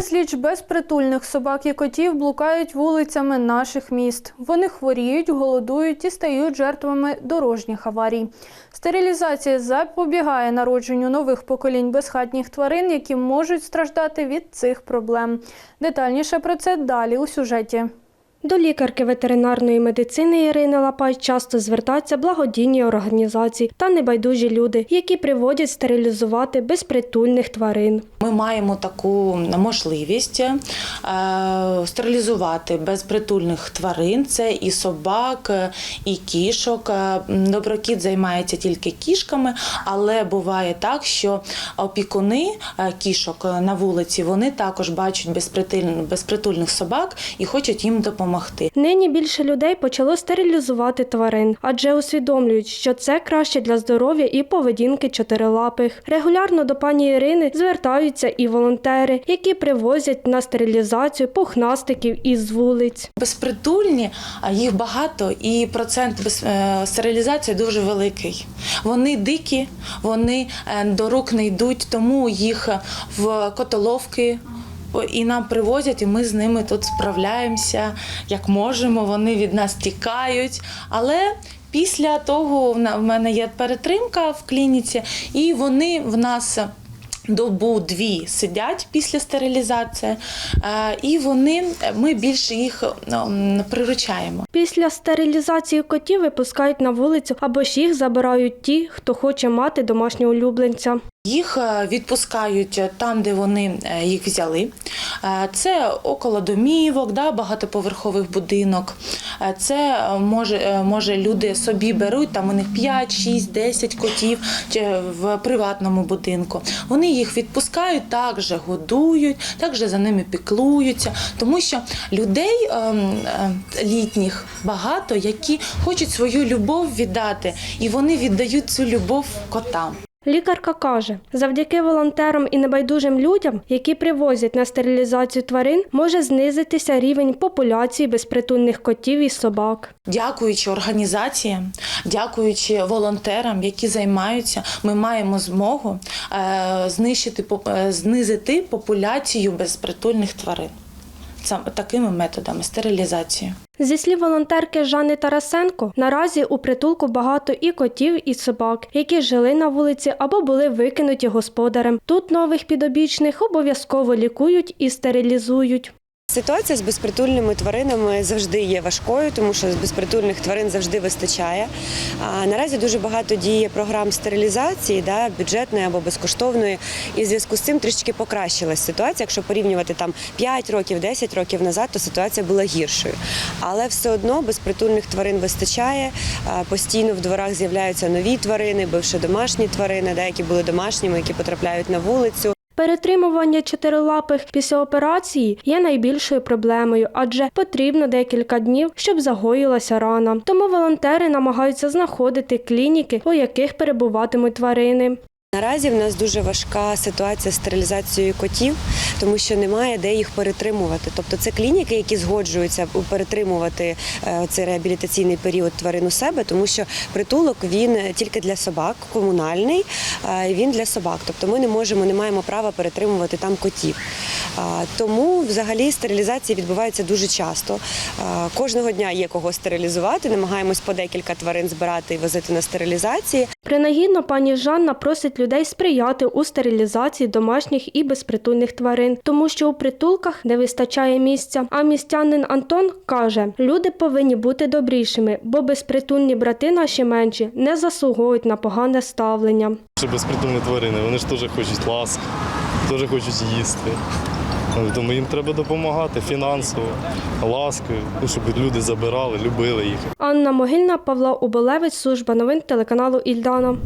Безліч безпритульних собак і котів блукають вулицями наших міст. Вони хворіють, голодують і стають жертвами дорожніх аварій. Стерилізація запобігає народженню нових поколінь безхатніх тварин, які можуть страждати від цих проблем. Детальніше про це далі у сюжеті. До лікарки ветеринарної медицини Ірини Лапай часто звертаються благодійні організації та небайдужі люди, які приводять стерилізувати безпритульних тварин. Ми маємо таку можливість е, стерилізувати безпритульних тварин. Це і собак, е, і кішок. Е, Доброкіт займається тільки кішками, але буває так, що опікуни кішок на вулиці вони також бачать безпритульних собак і хочуть їм допомогти. Нині більше людей почало стерилізувати тварин, адже усвідомлюють, що це краще для здоров'я і поведінки чотирилапих. Регулярно до пані Ірини звертаються і волонтери, які привозять на стерилізацію пухнастиків із вулиць. Безпритульні, а їх багато, і процент без, е, стерилізації дуже великий. Вони дикі, вони е, до рук не йдуть, тому їх в котоловки. І нам привозять, і ми з ними тут справляємося як можемо. Вони від нас тікають. Але після того в мене є перетримка в клініці, і вони в нас добу-дві сидять після стерилізації, е, і вони ми більше їх приручаємо. Після стерилізації котів випускають на вулицю або ж їх забирають ті, хто хоче мати домашнього улюбленця. Їх е, відпускають там, де вони е, їх взяли. Е, Це около домівок, да, багатоповерхових будинок. Е, Це е, може, е, може люди собі беруть, там у них 5, 6, 10 котів в приватному будинку. Вони їх відпускають, також годують, також за ними піклуються, тому що людей ем, е, літніх багато, які хочуть свою любов віддати, і вони віддають цю любов котам. Лікарка каже, завдяки волонтерам і небайдужим людям, які привозять на стерилізацію тварин, може знизитися рівень популяції безпритульних котів і собак. Дякуючи організаціям, дякуючи волонтерам, які займаються, ми маємо змогу е, знищити е, знизити популяцію безпритульних тварин. Такими методами стерилізації. Зі слів волонтерки Жанни Тарасенко, наразі у притулку багато і котів, і собак, які жили на вулиці або були викинуті господарем. Тут нових підопічних обов'язково лікують і стерилізують. Ситуація з безпритульними тваринами завжди є важкою, тому що з безпритульних тварин завжди вистачає. А наразі дуже багато діє програм стерилізації, да, бюджетної або безкоштовної. І в зв'язку з цим трішки покращилась ситуація. Якщо порівнювати там 5 років, 10 років назад, то ситуація була гіршою. Але все одно безпритульних тварин вистачає. Постійно в дворах з'являються нові тварини, бивши домашні тварини, да, які були домашніми, які потрапляють на вулицю. Перетримування чотирилапих після операції є найбільшою проблемою, адже потрібно декілька днів, щоб загоїлася рана. Тому волонтери намагаються знаходити клініки, у яких перебуватимуть тварини. Наразі в нас дуже важка ситуація з стерилізацією котів, тому що немає де їх перетримувати. Тобто це клініки, які згоджуються перетримувати е, цей реабілітаційний період тварин у себе, тому що притулок він тільки для собак, комунальний, е, він для собак. Тобто ми не можемо, не маємо права перетримувати там котів. Тому взагалі стерилізації відбуваються дуже часто. Кожного дня є кого стерилізувати. Намагаємось по декілька тварин збирати і возити на стерилізації. Принагідно пані Жанна просить людей сприяти у стерилізації домашніх і безпритульних тварин, тому що у притулках не вистачає місця. А містянин Антон каже: люди повинні бути добрішими, бо безпритульні брати наші менші не заслуговують на погане ставлення. Це безпритульні тварини, вони ж теж хочуть ласки, теж хочуть їсти. Тому їм треба допомагати фінансово, ласкою, ну, щоб люди забирали, любили їх. Анна Могильна, Павло Уболевич, служба новин телеканалу Ільдана.